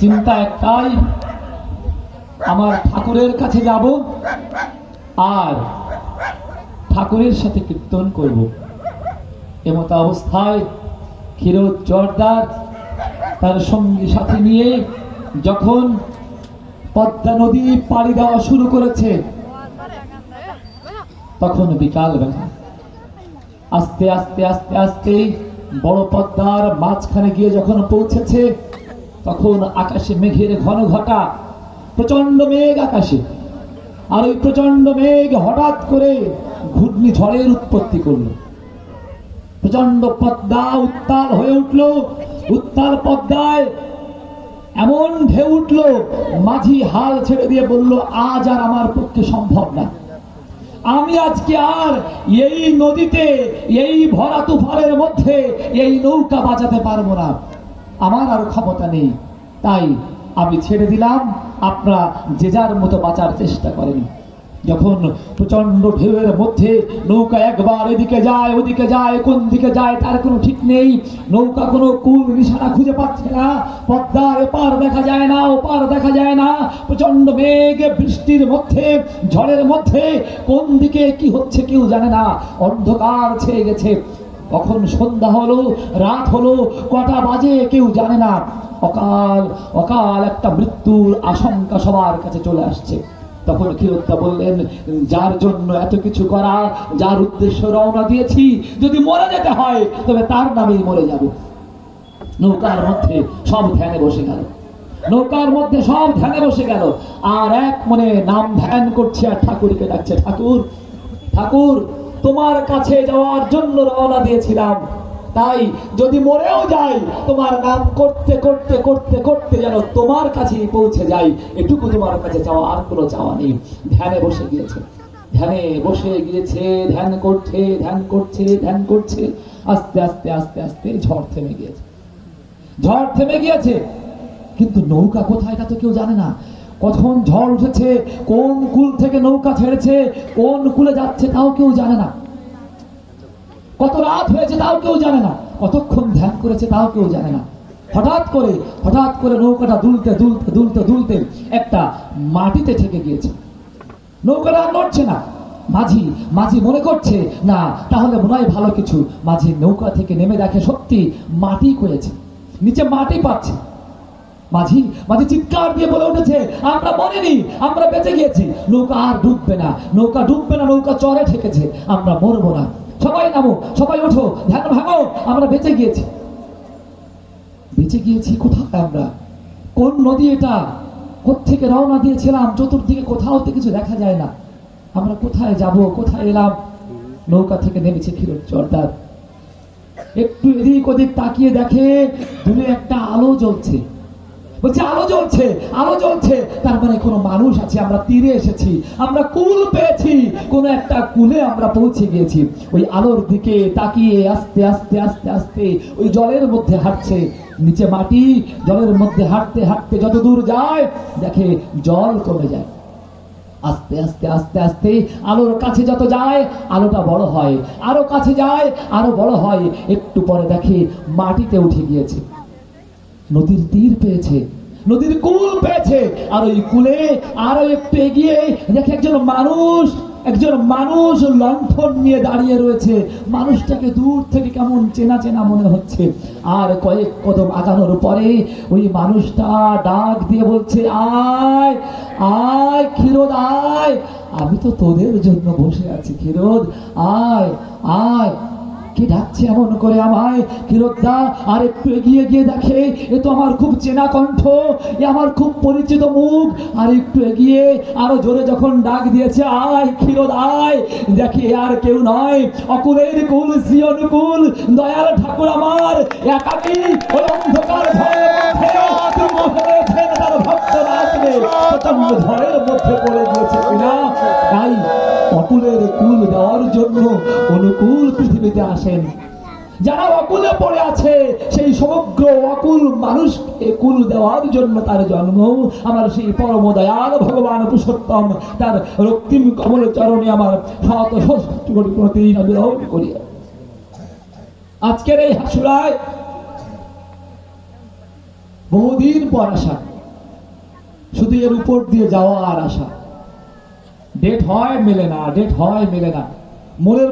চিন্তা একটাই, আমার ঠাকুরের কাছে যাব আর ঠাকুরের সাথে কীর্তন করব। এমত অবস্থায় ক্ষীরোদ জর্দার তার সঙ্গী সাথী নিয়ে যখন পদ্মা নদী পাড়ি দেওয়া শুরু করেছে, তখন বিকাল বেলা। আস্তে আস্তে আস্তে আস্তে বড় পদ্মার মাঝখানে গিয়ে যখন পৌঁছেছে, তখন আকাশে মেঘের ঘন ঘটা প্রচণ্ড মেঘ আকাশে। আর ওই প্রচণ্ড মেঘ হঠাৎ করে ঘূর্ণি ঝড়ের উৎপত্তি করল। প্রচণ্ড পদ্মা উত্তাল হয়ে উঠল, উত্তাল পদ্মায় এমন ঢেউ উঠল, মাঝি হাল ছেড়ে দিয়ে বলল, আজ আর আমার পক্ষে সম্ভব না। আমি আজকে আর এই নদীতে, এই ভরা তুফানের মধ্যে, এই নৌকা বাজাতে পারব না। আমার আর ক্ষমতা নেই। তাই আমি ছেড়ে দিলাম। আপনারা যে যার মতো বাঁচার চেষ্টা করেন। যখন প্রচণ্ড ঢেউয়ের মধ্যে নৌকা একবার এদিকে যায়, ওদিকে যায়, কোন দিকে যায় তার কোনো ঠিক নেই। নৌকা কোনো কুল নিশানা খুঁজে পাচ্ছে না। পদ্মার এপার দেখা যায় না, ওপার দেখা যায় না। প্রচণ্ড মেঘ, বৃষ্টির মধ্যে, ঝড়ের মধ্যে। কোন দিকে কি হচ্ছে কেউ জানে না। অন্ধকার ছেয়ে গেছে। কখন সন্ধ্যা হলো, রাত হলো, কটা বাজে কেউ জানে না। অকাল অকাল একটা মৃত্যুর আশঙ্কা সবার কাছে চলে আসছে। তখন ক্ষীরোদ্দা বললেন, যার জন্য এত কিছু করা, যার উদ্দেশ্য রওনা দিয়েছি, যদি মরে যেতে হয়, তবে তার নামেই মরে যাব। নৌকার মধ্যে সব ধ্যানে বসে গেল। নৌকার মধ্যে সব ধ্যানে বসে গেল। আর এক মনে নাম ধ্যান করছে, আর ঠাকুরকে ডাকছে, ঠাকুর ঠাকুর, তোমার কাছে যাওয়ার জন্য রওনা দিয়েছিলাম। তাই যদি মরেও যাই তোমার নাম করতে করতে করতে করতে যেন তোমার কাছেই পৌঁছে যাই এটুকু তোমার কাছে চাওয়া আর কোনো চাওয়া নেই। ধ্যানে বসে গিয়েছে। ধ্যানে বসে গিয়েছে, ধ্যান করছে ধ্যান করছে ধ্যান করছে। আস্তে আস্তে আস্তে আস্তে ঝড় থেমে গিয়েছে। ঝড় থেমে গিয়েছে। কিন্তু নৌকা কোথায় এটা তো কেউ জানে না। কখন ঝড় উঠেছে, কোন কুল থেকে নৌকা ছেড়েছে, কোন কুলে যাচ্ছে তাও কেউ জানে না। কত রাত হয়েছে তাও কেউ জানে না। কতক্ষণ ধ্যান করেছে তাও কেউ জানে না। হঠাৎ করে হঠাৎ করে নৌকাটা দুলতে দুলতে দুলতে দুলতে একটা মাটিতে ঠেকে গিয়েছে। নৌকাটা নড়ছে না। মাঝি মাঝি মনে করছে, না, তাহলে মনে হয় ভালো কিছু। মাঝি নৌকা থেকে নেমে দেখে সত্যি মাটি করেছে নিচে মাটি পাচ্ছে। মাঝি মাঝি চিৎকার দিয়ে বলে উঠেছে, আমরা মরিনি, আমরা বেঁচে গিয়েছি। নৌকা আর ডুববে না, নৌকা ডুববে না, নৌকা চরে ঠেকেছে, আমরা মরবো না। সবাই নামো, সবাই ওঠো, ধ্যান ভাঙো, আমরা বেঁচে গিয়েছি। বেঁচে গিয়েছি কোথায় আমরা? কোন নদী এটা? কোত্থেকে রওনা দিয়েছিলাম? চতুর্দিকে কোথাও তো কিছু দেখা যায় না। আমরা কোথায় যাব, কোথায় এলাম? নৌকা থেকে নেমেছে ক্ষীরোদ জর্দার। একটু এদিক ওদিক তাকিয়ে দেখে দূরে একটা আলো জ্বলছে। বলছে, আলো জ্বলছে আলো জ্বলছে। তার মানে কোনো মানুষ আছে, আমরা তীরে এসেছি, আমরা কুল পেয়েছি, কোন একটা কুলে আমরা পৌঁছে গিয়েছি। ওই আলোর দিকে তাকিয়ে আস্তে আস্তে আস্তে আস্তে ওই জলের মধ্যে হাঁটছে। নিচে মাটি, জলের মধ্যে হাঁটতে হাঁটতে যত দূর যায়, দেখে জল কমে যায়। আস্তে আস্তে আস্তে আস্তে আলোর কাছে যত যায়, আলোটা বড় হয়। আরও কাছে যায়, আরও বড় হয়। একটু পরে দেখে মাটিতে উঠে গিয়েছে। নদীর তীর পেয়েছে, নদীর কুল পেয়েছে, আর ওই কুলে আরও একটু এগিয়ে দেখে একজন মানুষ একজন মানুষ লণ্ঠন নিয়ে দাঁড়িয়ে রয়েছে। মানুষটাকে দূর থেকে কেমন চেনা চেনা মনে হচ্ছে। আর কয়েক কদম আগানোর পরে ওই মানুষটা ডাক দিয়ে বলছে, আয় আয় ক্ষীরোদ, আয়, আমি তো তোদের জন্য বসে আছি ক্ষীরোদ, আয় আয়। কে ডাকছে এমন করে আমায়? কিরোদ্দা, আর একটু এগিয়ে গিয়ে দেখে, এ তো আমার খুব চেনা কণ্ঠ, এ আমার খুব পরিচিত মুখ। আর একটু এগিয়ে, আরও জোরে যখন ডাক দিয়েছে, আয় ক্ষীরোদ আয়। দেখি আর কেউ নয়। অকুলের কুল সিয়ন কুল, দয়াল ঠাকুর আমার। একাকি অন্ধকার রয়েছেন তার ভক্তরা আসবে। ঝড়ের মধ্যে পৃথিবীতে আসেন। যারা অকুলে পড়ে আছে, সেই সমগ্র অকুল মানুষকে কুল দেওয়ার জন্য তার জন্ম। আমার সেই পরম দয়াল ভগবান পুরুষোত্তম, তার রক্তিম কমল চরণে আমার শত ষষ্ঠ কোটি প্রতি আবির্ভাব করি আজকের এই হাসুরায় বহুদিন পর আসা। শুধু এর উপর দিয়ে যাওয়া আর আসা। ডেট হয়, মেলে না, ডেট হয়, মেলে না। মনের